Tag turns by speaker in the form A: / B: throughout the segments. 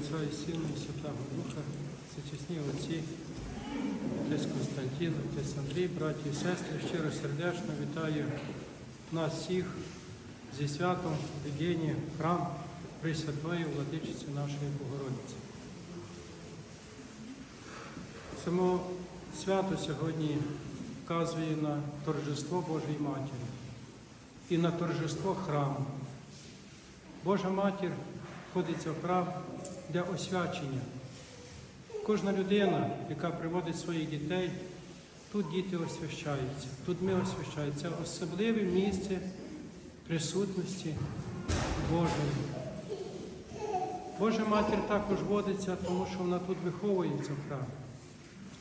A: Отця і Сина і Святого Духа, всечесні отці, отець Константин, отець Андрій, браті і сестри, щиро сердечно вітаю нас всіх зі святом Євгенії в храм Пресвятої Владичиці нашої Богородиці. Само свято сьогодні вказує на торжество Божої Матері і на торжество храму. Божа матір входиться в храм для освячення. Кожна людина, яка приводить своїх дітей, тут діти освящаються, тут ми освящаємося. Особливе місце присутності Божої. Божа матір також водиться, тому що вона тут виховується в храмі.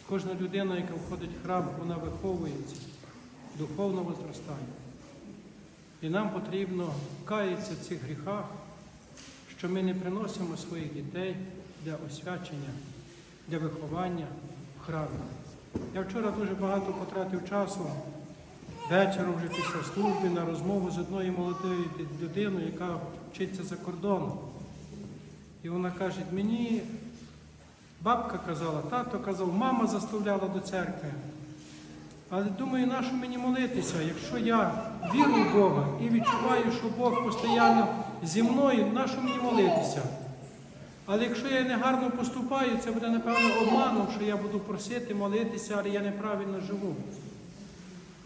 A: Кожна людина, яка входить в храм, вона виховується, духовно возростає. І нам потрібно каятися в цих гріхах, що ми не приносимо своїх дітей для освячення, для виховання в храмі. Я вчора дуже багато потратив часу вечором вже після служби на розмову з одною молодою людиною, яка вчиться за кордоном. І вона каже, мені бабка казала, тато казав, мама заставляла до церкви. Але думаю, нащо мені молитися, якщо я вірю в Бога і відчуваю, що Бог постійно зі мною, нащо мені молитися? Але якщо я негарно поступаю, це буде, напевно, обманом, що я буду просити, молитися, але я неправильно живу.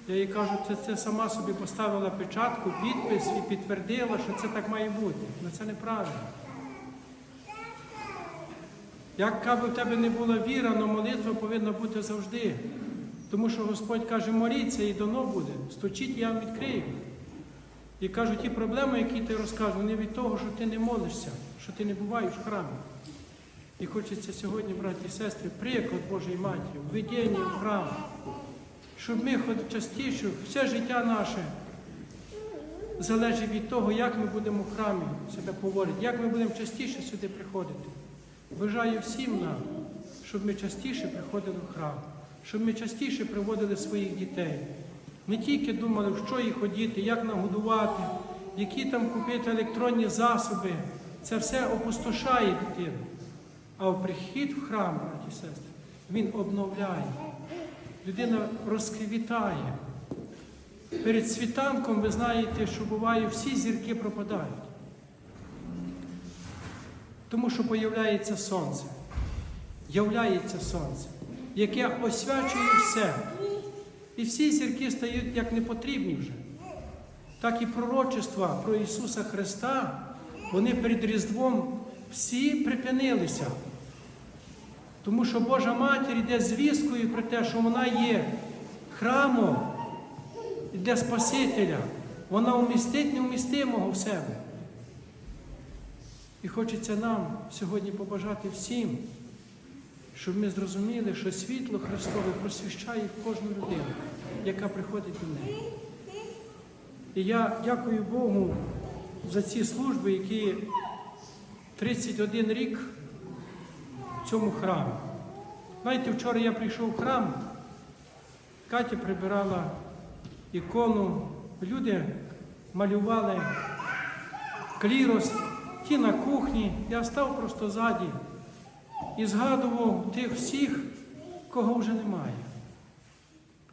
A: Я їй кажу, це, це сама собі поставила печатку, підпис і підтвердила, що це так має бути. Але це неправильно. Яка би в тебе не була віра, але молитва повинна бути завжди. Тому що Господь каже, моліться і дано буде. Стучіть, я вам відкрию. І кажуть, ті проблеми, які ти розкажеш, вони від того, що ти не молишся, що ти не буваєш в храмі. І хочеться сьогодні, браті і сестри, приклад Божої Матері, введення в храм, щоб ми хоч частіше, все життя наше залежить від того, як ми будемо в храмі себе поводити, як ми будемо частіше сюди приходити. Бажаю всім нам, щоб ми частіше приходили в храм, щоб ми частіше приводили своїх дітей. Не тільки думали, в що їх ходіти, як нагодувати, які там купити електронні засоби. Це все опустошає дитину. А в прихід в храм, браті сестри, він обновляє. Людина розквітає. Перед світанком ви знаєте, що буває, всі зірки пропадають. Тому що появляється сонце, являється сонце, яке освячує все. І всі зірки стають як непотрібні вже. Так і пророчества про Ісуса Христа, вони перед Різдвом всі припинилися. Тому що Божа Матір йде звісткою про те, що вона є храмом для Спасителя. Вона вмістить невмістимого в себе. І хочеться нам сьогодні побажати всім, щоб ми зрозуміли, що світло Христове просвіщає кожну людину, яка приходить до неї. І я дякую Богу за ці служби, які 31 рік в цьому храмі. Знаєте, вчора я прийшов в храм, Катя прибирала ікону, люди малювали клірос, ті на кухні. Я став просто ззаді і згадував тих всіх, кого вже немає.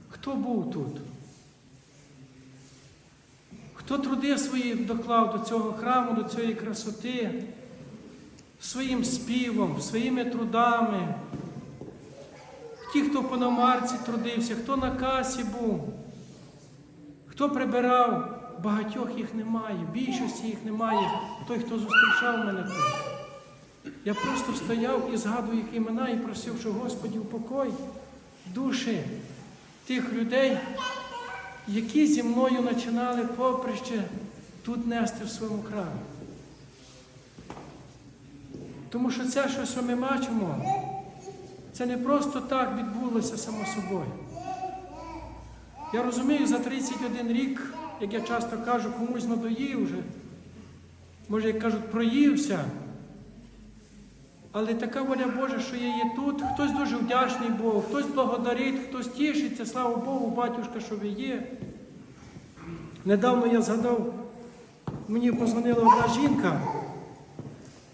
A: Хто був тут? Хто труди свої доклав до цього храму, до цієї красоти, своїм співом, своїми трудами, ті, хто по намарці трудився, хто на касі був, хто прибирав, багатьох їх немає, більшості їх немає, той, хто зустрічав мене тут. Я просто стояв і згадував їх імена і просив, що Господі упокой душі тих людей, які зі мною починали поприще тут нести в своєму храмі. Тому що це, що ми бачимо, це не просто так відбулося само собою. Я розумію, за 31 рік, як я часто кажу, комусь надоїв вже, може, як кажуть, проївся. Але така воля Божа, що я є тут, хтось дуже вдячний Богу, хтось благодарить, хтось тішиться, слава Богу, батюшка, що ви є. Недавно я згадав, мені позвонила одна жінка,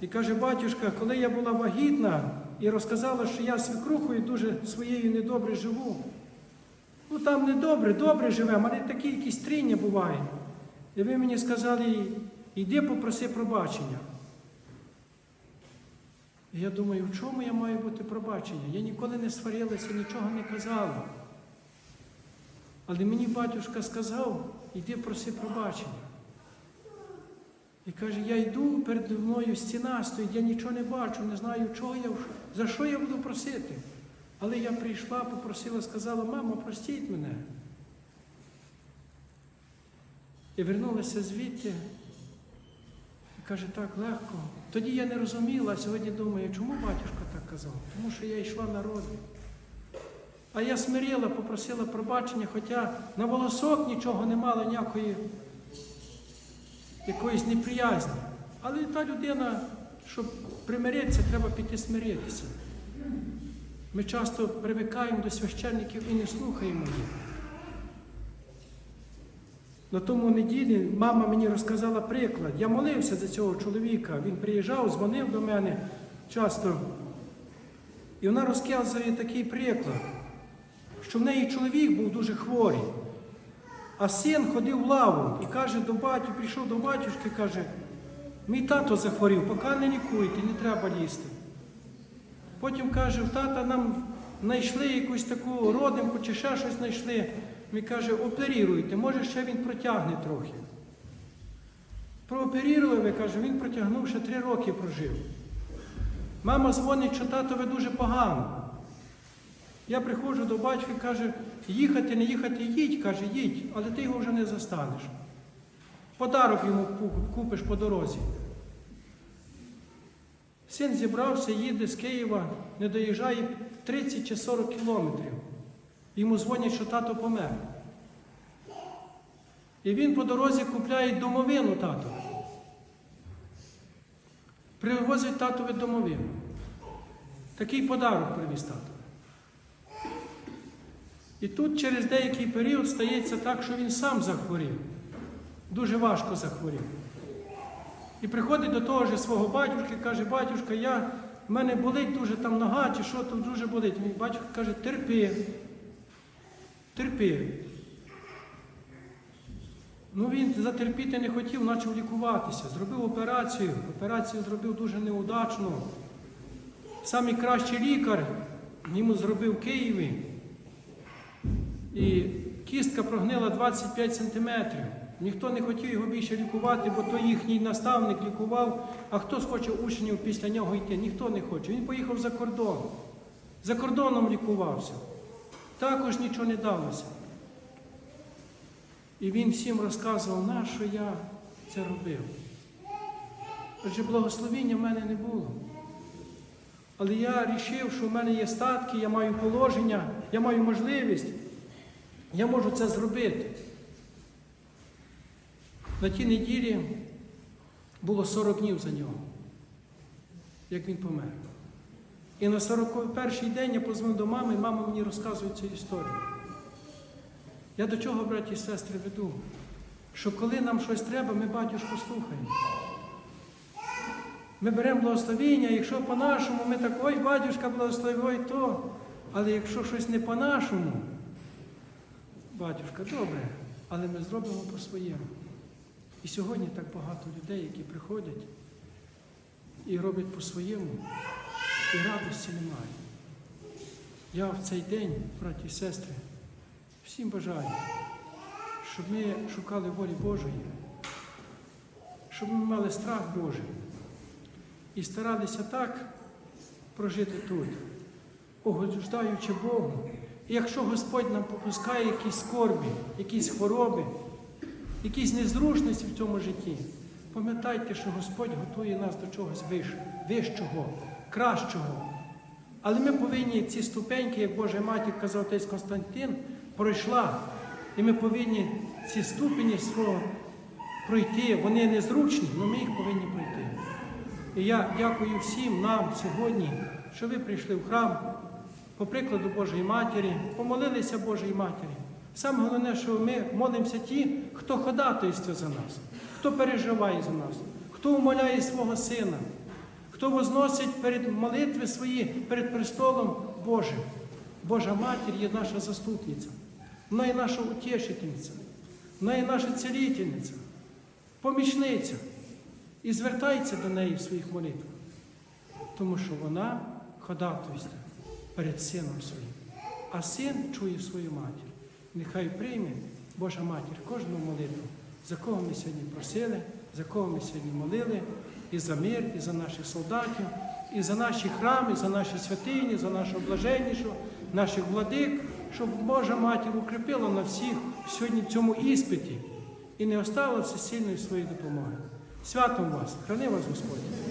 A: І каже, батюшка, коли я була вагітна і розказала, що я свекрухою дуже своєю недобре живу. Ну там не добре, добре живемо, але такі якісь тріння бувають. І ви мені сказали, йди попроси пробачення. Я думаю, в чому я маю бути пробачення? Я ніколи не сварилася, нічого не казала. Але мені батюшка сказав, йди проси пробачення. І каже, я йду перед мною стіна стоїть, я нічого не бачу, не знаю, чого я, за що я буду просити. Але я прийшла, попросила, сказала, мамо, простіть мене. І вернулася звідти. Каже, так легко. Тоді я не розуміла, а сьогодні думаю, чому батюшка так казав? Тому що я йшла на розгляд. А я смирила, попросила пробачення, хоча на волосок нічого не мала ніякої якоїсь неприязні. Але та людина, щоб примиритися, треба піти смиритися. Ми часто привикаємо до священників і не слухаємо їх. На тому неділі мама мені розказала приклад. Я молився за цього чоловіка. Він приїжджав, дзвонив до мене часто. І вона розказує такий приклад, що в неї чоловік був дуже хворий. А син ходив в лаву і каже до батю, прийшов до батюшки, каже, мій тато захворів, поки не лікуйте, не треба лізти. Потім каже, тата нам знайшли якусь таку родинку чи ще щось знайшли. Він каже, оперіруйте, може ще він протягне трохи. Прооперірували, каже, він протягнув ще три роки прожив. Мама дзвонить, що татове дуже погано. Я приходжу до батька і каже, їхати, не їхати, їдь, каже, їдь, але ти його вже не застанеш. Подарок йому купиш по дорозі. Син зібрався, їде з Києва, не доїжджає 30 чи 40 кілометрів. Йому дзвонять, що тато помер. І він по дорозі купляє домовину тату. Привозить татові домовину. Такий подарок привіз тато. І тут через деякий період стається так, що він сам захворів. Дуже важко захворів. І приходить до того ж свого батюшки, каже, батюшка, я, в мене болить дуже там нога, чи що тут дуже болить. Мій батюшка каже, терпи, терпи. Ну він затерпіти не хотів, почав лікуватися. Зробив операцію. Операцію зробив дуже неудачно. Самий кращий лікар йому зробив в Києві. І кістка прогнила 25 сантиметрів. Ніхто не хотів його більше лікувати, бо то їхній наставник лікував, а хто схоче учнів після нього йти? Ніхто не хоче. Він поїхав за кордон. За кордоном лікувався. Також нічого не далося. І він всім розказував, на що я це робив. Адже благословіння в мене не було. Але я вирішив, що в мене є статки, я маю положення, я маю можливість, я можу це зробити. На тій неділі було 40 днів за нього, як він помер. І на 41-й день я позвонив до мами, і мама мені розказує цю історію. Я до чого, браті і сестри, веду? Що коли нам щось треба, ми батюшку слухаємо. Ми беремо благословіння, якщо по-нашому, ми так, ой, батюшка благословив, ой, то. Але якщо щось не по-нашому, батюшка, добре, але ми зробимо по-своєму. І сьогодні так багато людей, які приходять і роблять по-своєму, і радості немає. Я в цей день, браті і сестри, всім бажаю, щоб ми шукали волі Божої, щоб ми мали страх Божий і старалися так прожити тут, угождаючи Богу. І якщо Господь нам попускає якісь скорбі, якісь хвороби, якісь незручності в цьому житті, пам'ятайте, що Господь готує нас до чогось вищого, кращого. Але ми повинні ці ступеньки, як Божа матір казав отець Константин, пройшла. І ми повинні ці ступені свого пройти. Вони незручні, але ми їх повинні пройти. І я дякую всім нам сьогодні, що ви прийшли в храм по прикладу Божої Матері, помолилися Божої Матері. Саме головне, що ми молимося ті, хто ходатайство за нас, хто переживає за нас, хто умоляє свого сина. Хто возносить перед молитви свої перед престолом Божим. Божа Матір є наша заступниця, вона є наша утішительниця, вона є наша цілительниця, помічниця. І звертається до неї в своїх молитвах, тому що вона ходатайствує перед сином своїм. А син чує свою матір. Нехай прийме Божа матір кожну молитву, за кого ми сьогодні просили, за кого ми сьогодні молили, і за мир, і за наших солдатів, і за наші храми, і за наші святині, за нашого блаженнішого, наших владик, щоб Божа матір укріпила на всіх сьогодні в цьому іспиті і не оставила всесильної своєї допомоги. Святом вас, храни вас Господь!